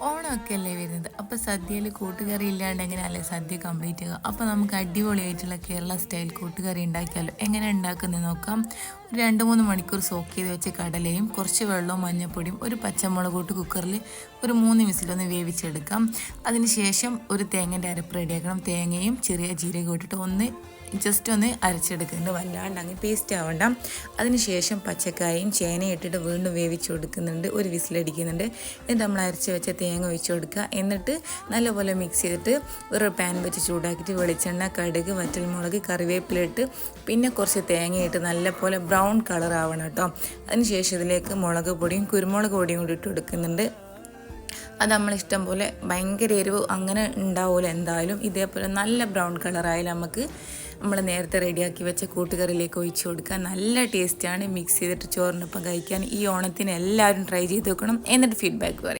or ഓണമൊക്കെ അല്ലേ വരുന്നത്? അപ്പോൾ സദ്യയിൽ കൂട്ടുകറി ഇല്ലാണ്ട് എങ്ങനെയല്ലേ സദ്യ കംപ്ലീറ്റ് ചെയ്യുക അപ്പോൾ നമുക്ക് അടിപൊളിയായിട്ടുള്ള കേരള സ്റ്റൈൽ കൂട്ടുകറി ഉണ്ടാക്കിയാലോ? എങ്ങനെ ഉണ്ടാക്കുന്നത് നോക്കാം. ഒരു രണ്ട് മൂന്ന് മണിക്കൂർ സോക്ക് ചെയ്ത് വെച്ച കടലയും കുറച്ച് വെള്ളവും മഞ്ഞപ്പൊടിയും ഒരു പച്ചമുളക് കൂട്ട് കുക്കറിൽ ഒരു മൂന്ന് മിസിലൊന്ന് വേവിച്ചെടുക്കാം. അതിനുശേഷം ഒരു തേങ്ങന്റെ അരപ്പ് റെഡിയാക്കണം തേങ്ങയും ചെറിയ ജീരകം ഇട്ടിട്ട് ഒന്ന് ജസ്റ്റ് ഒന്ന് അരച്ചെടുക്കുന്നുണ്ട് വല്ലാണ്ട് അങ്ങ് പേസ്റ്റ് ആവണ്ട. അതിനുശേഷം പച്ചക്കായും ചേനയും ഇട്ടിട്ട് വീണ്ടും വേവിച്ച് കൊടുക്കുന്നുണ്ട്. ഒരു വിസിലടിക്കുന്നുണ്ട്. എന്നിട്ട് നമ്മൾ അരച്ച് വെച്ച തേങ്ങ ഒഴിച്ച് കൊടുക്കുക. എന്നിട്ട് നല്ലപോലെ മിക്സ് ചെയ്തിട്ട് ഒരു പാൻ വെച്ച് ചൂടാക്കിയിട്ട് വെളിച്ചെണ്ണ കടുക് വറ്റൽമുളക് കറിവേപ്പിലിട്ട് പിന്നെ കുറച്ച് തേങ്ങയിട്ട് നല്ലപോലെ ബ്രൗൺ കളർ ആവണം കേട്ടോ. അതിനുശേഷം ഇതിലേക്ക് മുളക് പൊടിയും കുരുമുളക് പൊടിയും കൂടി ഇട്ട് കൊടുക്കുന്നുണ്ട്. അത് നമ്മളിഷ്ടം പോലെ ഭയങ്കര എരിവ് അങ്ങനെ ഉണ്ടാവില്ല എന്തായാലും. ഇതേപോലെ നല്ല ബ്രൗൺ കളറായാലും നമുക്ക് നമ്മൾ നേരത്തെ റെഡിയാക്കി വെച്ച കൂട്ടുകറിയിലേക്ക് ഒഴിച്ചു കൊടുക്കുക നല്ല ടേസ്റ്റാണ് മിക്സ് ചെയ്തിട്ട് ചോറിനൊപ്പം കഴിക്കാൻ ഈ ഓണത്തിന് എല്ലാവരും ട്രൈ ചെയ്ത് നോക്കണം. എന്നിട്ട് ഫീഡ്ബാക്ക് പറയും.